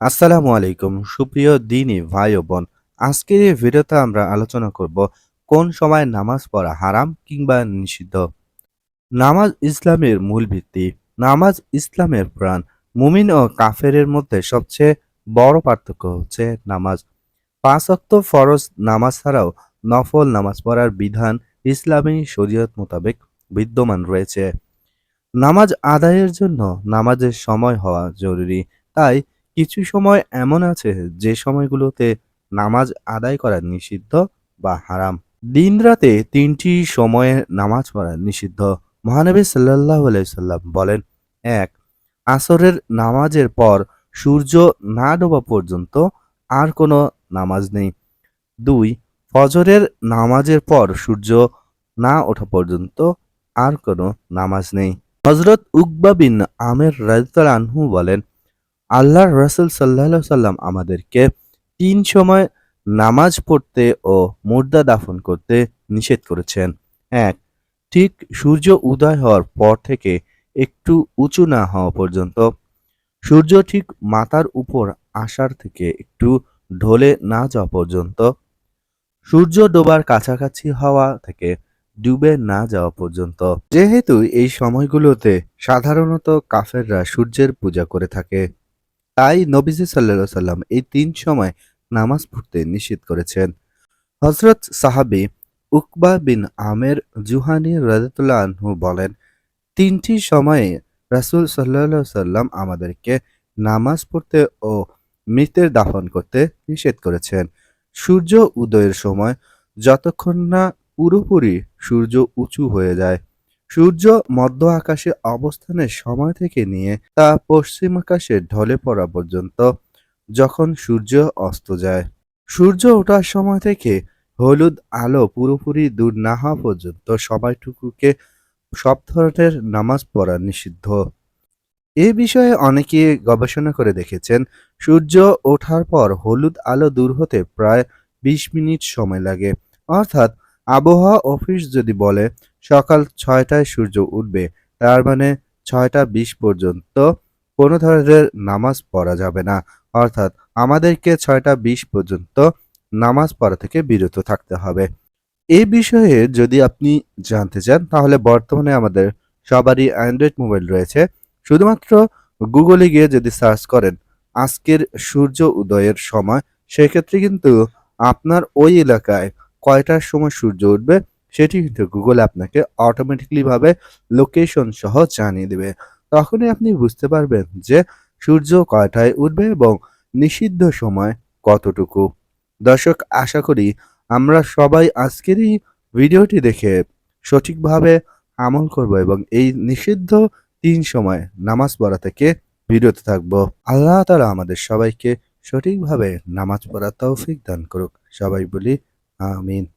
আসসালামু আলাইকুম, সুপ্রিয় দিনী ভাই ও বোন। আজকের এই ভিডিওতে আমরা আলোচনা করব কোন সময় নামাজ পড়া হারাম কিংবা নিষিদ্ধ। নামাজ ইসলামের মূল ভিত্তি, নামাজ ইসলামের প্রাণ, মুমিন ও কাফেরের মধ্যে সবচেয়ে বড় পার্থক্য হচ্ছে নামাজ। পাঁচ ওয়াক্ত ফরজ নামাজ ছাড়াও নফল নামাজ পড়ার বিধান ইসলামী শরীয়ত মোতাবেক বিদ্যমান রয়েছে। নামাজ আদায়ের জন্য নামাজের সময় হওয়া জরুরি, তাই কিছু সময় এমন আছে যে সময়গুলোতে নামাজ আদায় করা নিষিদ্ধ বা হারাম। দিন রাতে তিনটি সময়ে নামাজ পড়া নিষিদ্ধ। মহানবী সাল্লাহ সাল্লাম বলেন, এক, আসরের নামাজের পর সূর্য না ডোবা পর্যন্ত আর কোনো নামাজ নেই। দুই, ফজরের নামাজের পর সূর্য না ওঠা পর্যন্ত আর কোনো নামাজ নেই। হজরত উকবা বিন আমের রাজতাল আনহু বলেন আল্লাহর রসুল সাল্লাহ সাল্লাম আমাদেরকে তিন সময় নামাজ পড়তে ও মুর্দা দাফন করতে নিষেধ করেছেন। এক, ঠিক সূর্য উদয় হওয়ার পর থেকে একটু উঁচু না হওয়া পর্যন্ত। সূর্য ঠিক মাথার উপর আসার থেকে একটু ঢলে না যাওয়া পর্যন্ত। সূর্য ডোবার কাছাকাছি হওয়া থেকে ডুবে না যাওয়া পর্যন্ত। যেহেতু এই সময়গুলোতে সাধারণত কাফেররা সূর্যের পূজা করে থাকে তাই নবীজি সাল্লা সাল্লাম এই তিন সময় নামাজ পড়তে নিষেধ করেছেন। হজরত সাহাবি উকবা বিন আমের জুহানি রাজতুল্লাহ আনহু বলেন, তিনটি সময়ে রাসুল সাল্লা সাল্লাম আমাদেরকে নামাজ পড়তে ও মৃতের দাফন করতে নিষেধ করেছেন। সূর্য উদয়ের সময় যতক্ষণ না পুরোপুরি সূর্য উঁচু হয়ে যায় সূর্য মধ্য আকাশে অবস্থানের সময় থেকে নিয়ে তা পশ্চিম আকাশে ঢলে পড়া পর্যন্ত, যখন সূর্য অস্ত যায়। সূর্য ওঠার সময় থেকে হলুদ আলো পুরোপুরি দূর না হওয়া পর্যন্ত সময়টুকুকে সব ধরনের নামাজ পড়া নিষিদ্ধ। এ বিষয়ে অনেকে গবেষণা করে দেখেছেন, সূর্য ওঠার পর হলুদ আলো দূর হতে প্রায় বিশ মিনিট সময় লাগে। অর্থাৎ আবহাওয়া অফিস যদি বলে, সকাল ছয়টায় সূর্য উঠবে, তার মানে ছয়টা বিশ পর্যন্ত কোনো ধরনের নামাজ পড়া যাবে না। অর্থাৎ আমাদেরকে ছয়টা বিশ পর্যন্ত নামাজ পড়া থেকে বিরত থাকতে হবে। এই বিষয়ে যদি আপনি জানতে চান, তাহলে বর্তমানে আমাদের সবারই অ্যান্ড্রয়েড মোবাইল রয়েছে। শুধুমাত্র গুগলে গিয়ে যদি সার্চ করেন, আজকের সূর্য উদয়ের সময়, সেক্ষেত্রে কিন্তু আপনার ওই এলাকায় কয়টার সময় সূর্য উঠবে সেটি কিন্তু গুগল আপনাকে অটোমেটিকলি ভাবে লোকেশন সহ জানিয়ে দেবে। তখনই আপনি বুঝতে পারবেন যে সূর্য কয়টায় উঠবে এবং নিষিদ্ধ সময় কতটুকু। দর্শক, আশা করি আমরা সবাই আজকের এই ভিডিওটি দেখে সঠিকভাবে আমল করব এবং এই নিষিদ্ধ তিন সময় নামাজ পড়া থেকে বিরত থাকব। আল্লাহ তালা আমাদের সবাইকে সঠিকভাবে নামাজ পড়া তৌফিক দান করুক। সবাই বলি Oh, Amen.